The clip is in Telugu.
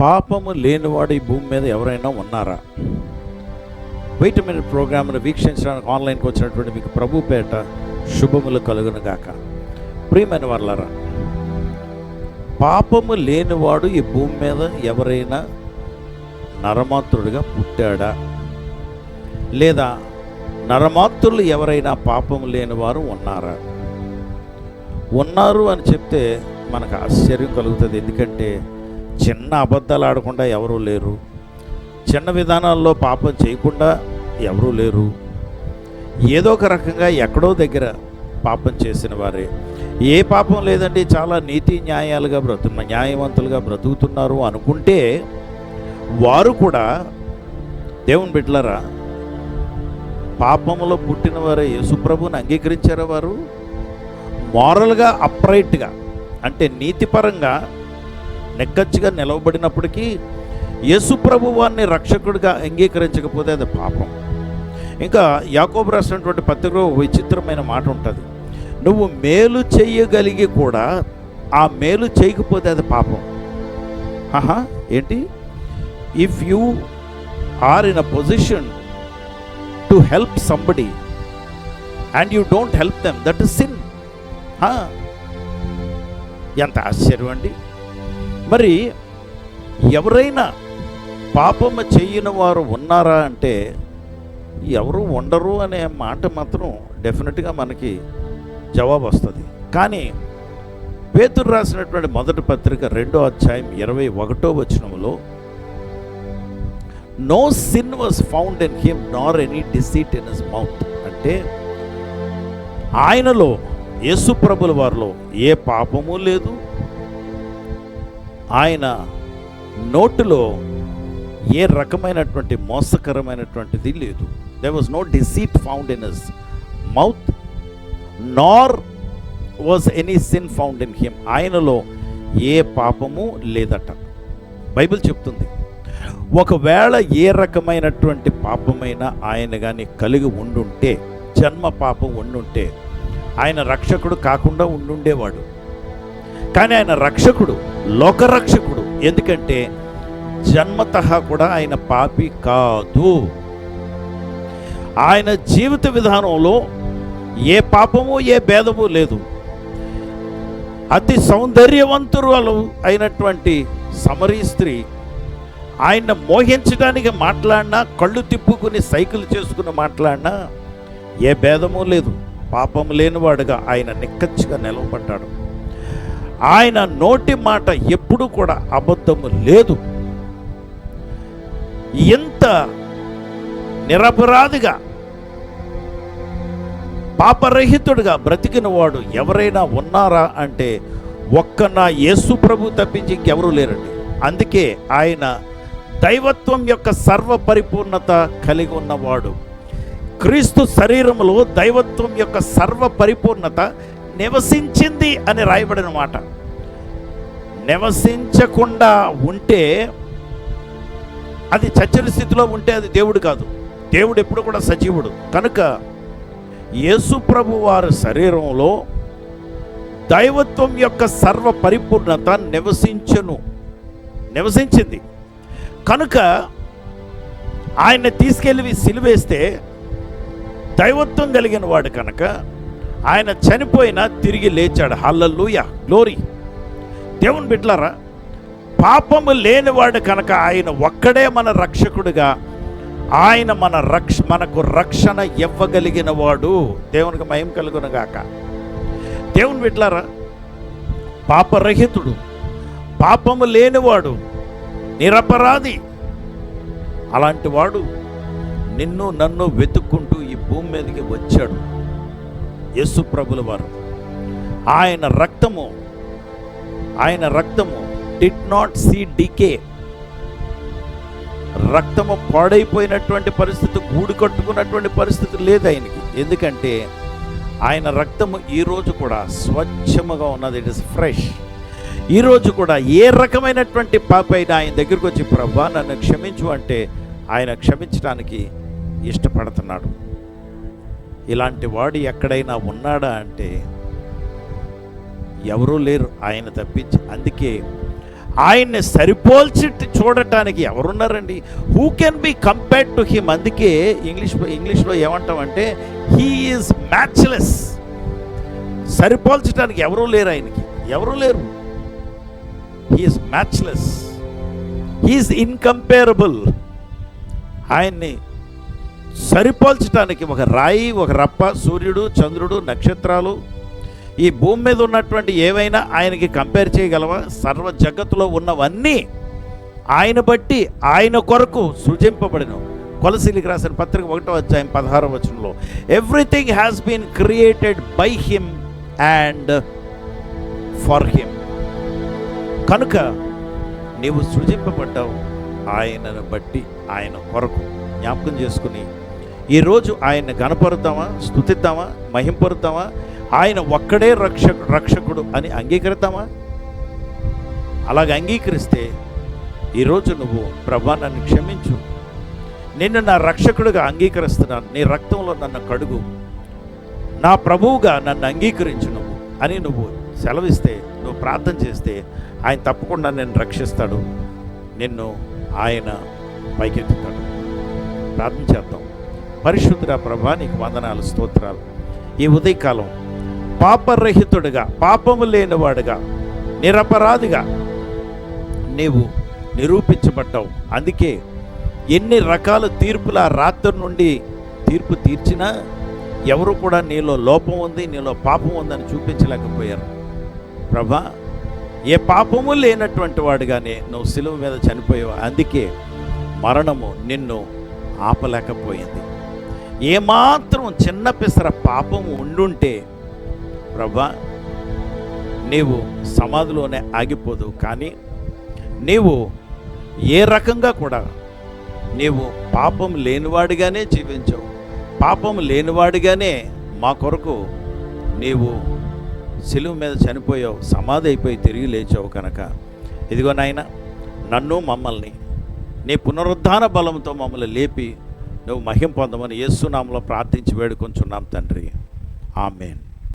పాపము లేనివాడు ఈ భూమి మీద ఎవరైనా ఉన్నారా? వెయిట్ మినిట్ ప్రోగ్రామ్ను వీక్షించడానికి ఆన్లైన్కి వచ్చినటువంటి మీకు ప్రభు పేట శుభములు కలుగును గాక. ప్రియమైన వాళ్ళరా పాపము లేనివాడు ఈ భూమి మీద ఎవరైనా నరమాత్రుడిగా పుట్టాడా? లేదా నరమాత్రులు ఎవరైనా పాపం లేనివారు ఉన్నారా? ఉన్నారు అని చెప్తే మనకు ఆశ్చర్యం కలుగుతుంది. ఎందుకంటే చిన్న అబద్ధాలు ఆడకుండా ఎవరూ లేరు. చిన్న విధానాల్లో పాపం చేయకుండా ఎవరూ లేరు. ఏదో ఒక రకంగా ఎక్కడో దగ్గర పాపం చేసిన వారే. ఏ పాపం లేదండి చాలా నీతి న్యాయాలుగా బ్రతు న్యాయవంతులుగా బ్రతుకుతున్నారు అనుకుంటే వారు కూడా దేవుని బిడ్డలరా పాపంలో పుట్టిన వారే యేసుప్రభుని అంగీకరించారా వారు? మారల్గా అప్రైట్గా అంటే నీతిపరంగా నెక్కచ్చిగా నిలవబడినప్పటికీ యేసుప్రభు వారిని రక్షకుడిగా అంగీకరించకపోతే అది పాపం. ఇంకా యాకోబు రాసినటువంటి పత్రికలో విచిత్రమైన మాట ఉంటుంది. నువ్వు మేలు చేయగలిగి కూడా ఆ మేలు చేయకపోతే అది పాపం. ఆహా ఏంటి? If you are in a position to help somebody and you don't help them that is sin ఎంత ఆశ్చర్యం అండి. మరి ఎవరైనా పాపము చేయని వారు ఉన్నారా అంటే ఎవరు ఉండరు అనే మాట మాత్రం డెఫినెట్గా మనకి జవాబు వస్తుంది. కానీ పేతురు రాసినటువంటి మొదటి పత్రిక రెండో అధ్యాయం ఇరవై ఒకటో వచనంలో no sin was found in him nor any deceit in his mouth అంటే ఆయనలో యేసు ప్రభుల వారిలో ఏ పాపము లేదు ఆయన నోటిలో ఏ రకమైనటువంటి మోసకరమైనటువంటిది లేదు. There was no deceit found in his mouth nor was any sin found in him ఆయనలో ఏ పాపము లేదట. బైబిల్ చెప్తుంది ఒకవేళ ఏ రకమైనటువంటి పాపమైనా ఆయన కానీ కలిగి ఉండుంటే జన్మ పాపం ఉండుంటే ఆయన రక్షకుడు కాకుండా ఉండుండేవాడు. కానీ ఆయన రక్షకుడు లోకరక్షకుడు. ఎందుకంటే జన్మతః కూడా ఆయన పాపి కాదు. ఆయన జీవిత విధానంలో ఏ పాపము ఏ భేదము లేదు. అతి సౌందర్యవంతురాలు అయినటువంటి సమరీ స్త్రీ ఆయన మోహించడానికి మాట్లాడినా కళ్ళు తిప్పుకుని సైకిల్ చేసుకుని మాట్లాడినా ఏ భేదము లేదు. పాపం లేనివాడుగా ఆయన నిక్కచ్చిగా నిలవబడ్డాడు ఆయన నోటి మాట ఎప్పుడు కూడా అబద్ధము లేదు. ఎంత నిరపరాధిగా పాపరహితుడిగా బ్రతికిన వాడు ఎవరైనా ఉన్నారా అంటే ఒక్క నా యేసు ప్రభు తప్పించి ఇంకెవరూ లేరండి. అందుకే ఆయన దైవత్వం యొక్క సర్వ పరిపూర్ణత కలిగి ఉన్నవాడు. క్రీస్తు శరీరములో దైవత్వం యొక్క సర్వ పరిపూర్ణత నివసించింది అని రాయబడిన మాట. నివసించకుండా ఉంటే అది చచ్చని స్థితిలో ఉంటే అది దేవుడు కాదు. దేవుడు ఎప్పుడు కూడా సజీవుడు. కనుక యేసుప్రభు వారి శరీరంలో దైవత్వం యొక్క సర్వ పరిపూర్ణత నివసించను. నివసించింది. కనుక ఆయన్ని తీసుకెళ్ళి సిలివేస్తే దైవత్వం కలిగిన వాడు కనుక ఆయన చనిపోయినా తిరిగి లేచాడు. హల్లల్లుయ గ్లోరీ దేవుని బిడ్లారా పాపము లేనివాడు కనుక ఆయన ఒక్కడే మన రక్షకుడుగా ఆయన మన రక్ష మనకు రక్షణ ఇవ్వగలిగిన వాడు దేవునికి మయం కలుగును గాక. దేవుని బిడ్లారా పాపరహితుడు పాపము లేనివాడు నిరపరాధి అలాంటి వాడు నిన్ను నన్ను వెతుక్కుంటూ ఈ భూమి మీదకి వచ్చాడు. యేసు ప్రభుల వారు. ఆయన రక్తము ఆయన రక్తము డిడ్ నాట్ సీ డికే రక్తము పాడైపోయినటువంటి పరిస్థితి గూడు కట్టుకున్నటువంటి పరిస్థితి లేదు ఆయనకి. ఎందుకంటే ఆయన రక్తము ఈరోజు కూడా స్వచ్ఛముగా ఉన్నది. ఇట్ ఇస్ ఫ్రెష్ ఈరోజు కూడా ఏ రకమైనటువంటి పాప అయినా ఆయన దగ్గరికి వచ్చి ప్రభా నన్ను క్షమించు అంటే ఆయన క్షమించడానికి ఇష్టపడుతున్నాడు. ఇలాంటి వాడు ఎక్కడైనా ఉన్నాడా అంటే ఎవరూ లేరు ఆయన తప్పించి. అందుకే ఆయన్ని సరిపోల్చి చూడటానికి ఎవరున్నారండి? Who can be compared to him అందుకే ఇంగ్లీష్ ఇంగ్లీష్లో ఏమంటామంటే హీఈస్ మ్యాచ్లెస్ సరిపోల్చడానికి ఎవరూ లేరు ఆయనకి. ఎవరూ లేరు. హీఈస్ మ్యాచ్లెస్ హీఈస్ ఇన్కంపేరబుల్ ఆయన్ని సరిపోల్చడానికి ఒక రాయి ఒక రప్ప సూర్యుడు చంద్రుడు నక్షత్రాలు ఈ భూమి మీద ఉన్నటువంటి ఏవైనా ఆయనకి కంపేర్ చేయగలవా? సర్వ జగత్తులో ఉన్నవన్నీ ఆయన బట్టి ఆయన కొరకు సృజింపబడిన కొలసీలికి రాసిన పత్రిక ఒకటో అధ్యాయం పదహారో వచనంలో everything has been created by him and for him కనుక నీవు సృజింపబడ్డావు ఆయనను బట్టి ఆయన కొరకు. జ్ఞాపకం చేసుకుని ఈరోజు ఆయన్ని గణపరుద్దామా స్థుతిద్దామా మహింపరుద్దామా ఆయన ఒక్కడే రక్షకు రక్షకుడు అని అంగీకరిద్దామా? అలాగ అంగీకరిస్తే ఈరోజు నువ్వు ప్రభా నన్ను క్షమించు. నిన్ను నా రక్షకుడిగా అంగీకరిస్తున్నాను. నీ రక్తంలో నన్ను కడుగు. నా ప్రభువుగా నన్ను అంగీకరించు నువ్వు అని నువ్వు సెలవిస్తే నువ్వు ప్రార్థన చేస్తే ఆయన తప్పకుండా నేను రక్షిస్తాడు. నిన్ను ఆయన పైకెత్తుతాడు. ప్రార్థన చేద్దాం. పరిశుద్ధ ప్రభా నీకు వందనాలు స్తోత్రాలు. ఈ ఉదయకాలం పాపరహితుడిగా పాపము లేనివాడుగా నిరపరాధిగా నీవు నిరూపించబడ్డావు. అందుకే ఎన్ని రకాల తీర్పుల రాత్రి నుండి తీర్పు తీర్చినా ఎవరు కూడా నీలో లోపం ఉంది నీలో పాపం ఉందని చూపించలేకపోయారు. ప్రభా ఏ పాపము లేనటువంటి వాడుగానే నువ్వు సిలువ మీద చనిపోయావు. అందుకే మరణము నిన్ను ఆపలేకపోయింది. ఏమాత్రం చిన్న పిసర పాపం ఉండుంటే ప్రభా నీవు సమాధిలోనే ఆగిపోదు. కానీ నీవు ఏ రకంగా కూడా నీవు పాపం లేనివాడిగానే జీవించావు. పాపం లేనివాడిగానే మా కొరకు నీవు సెలువు మీద చనిపోయావు. సమాధి అయిపోయి తిరిగి లేచావు కనుక. ఇదిగో నాయన నన్ను మమ్మల్ని నీ పునరుద్ధాన బలంతో మమ్మల్ని లేపి నువ్వు మహిం పొందమని యేసునామలో ప్రార్థించి వేడుకొంచున్నాం తండ్రి. ఆమెన్.